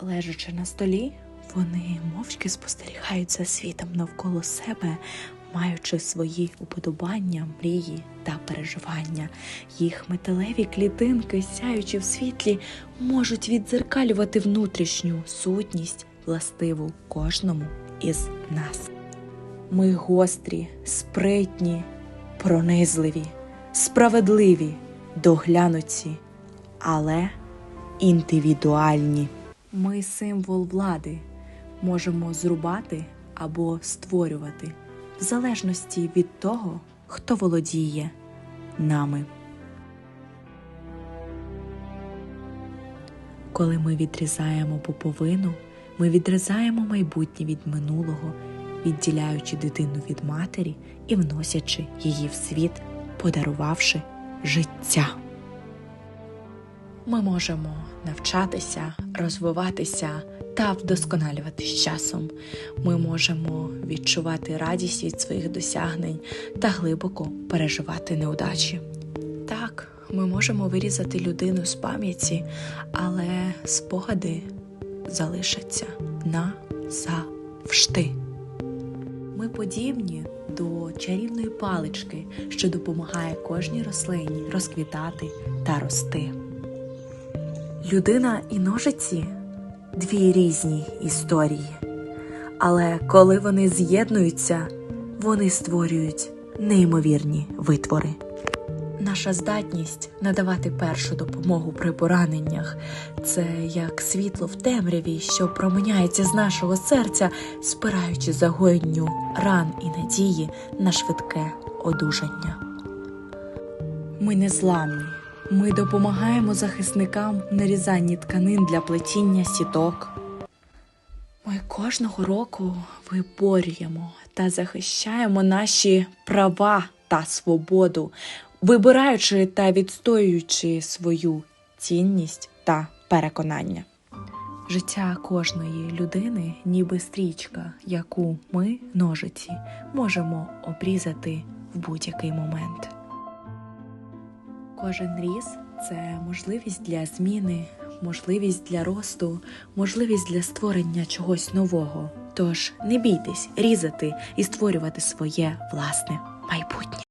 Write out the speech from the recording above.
Лежачи на столі, вони мовчки спостерігають за світом навколо себе, маючи свої уподобання, мрії та переживання. Їх металеві клітинки, сяючи в світлі, можуть віддзеркалювати внутрішню сутність, властиву кожному із нас. Ми гострі, спритні, пронизливі, справедливі, доглянуті, але індивідуальні. Ми символ влади можемо зрубати або створювати, в залежності від того, хто володіє нами. Коли ми відрізаємо пуповину, ми відрізаємо майбутнє від минулого, відділяючи дитину від матері і вносячи її в світ, подарувавши життя. Ми можемо навчатися, розвиватися та вдосконалюватися часом. Ми можемо відчувати радість від своїх досягнень та глибоко переживати неудачі. Так, ми можемо вирізати людину з пам'яті, але спогади залишаться назавжди. Ми подібні до чарівної палички, що допомагає кожній рослині розквітати та рости. Людина і ножиці дві різні історії. Але коли вони з'єднуються, вони створюють неймовірні витвори. Наша здатність надавати першу допомогу при пораненнях це як світло в темряві, що променяється з нашого серця, спираючи загоєнню ран і надії на швидке одужання. Ми не зламні. Ми допомагаємо захисникам в нарізанні тканин для плетіння сіток. Ми кожного року виборюємо та захищаємо наші права та свободу, вибираючи та відстоюючи свою цінність та переконання. Життя кожної людини, ніби стрічка, яку ми, ножиці, можемо обрізати в будь-який момент. Кожен різ це можливість для зміни, можливість для росту, можливість для створення чогось нового. Тож не бійтесь різати і створювати своє власне майбутнє.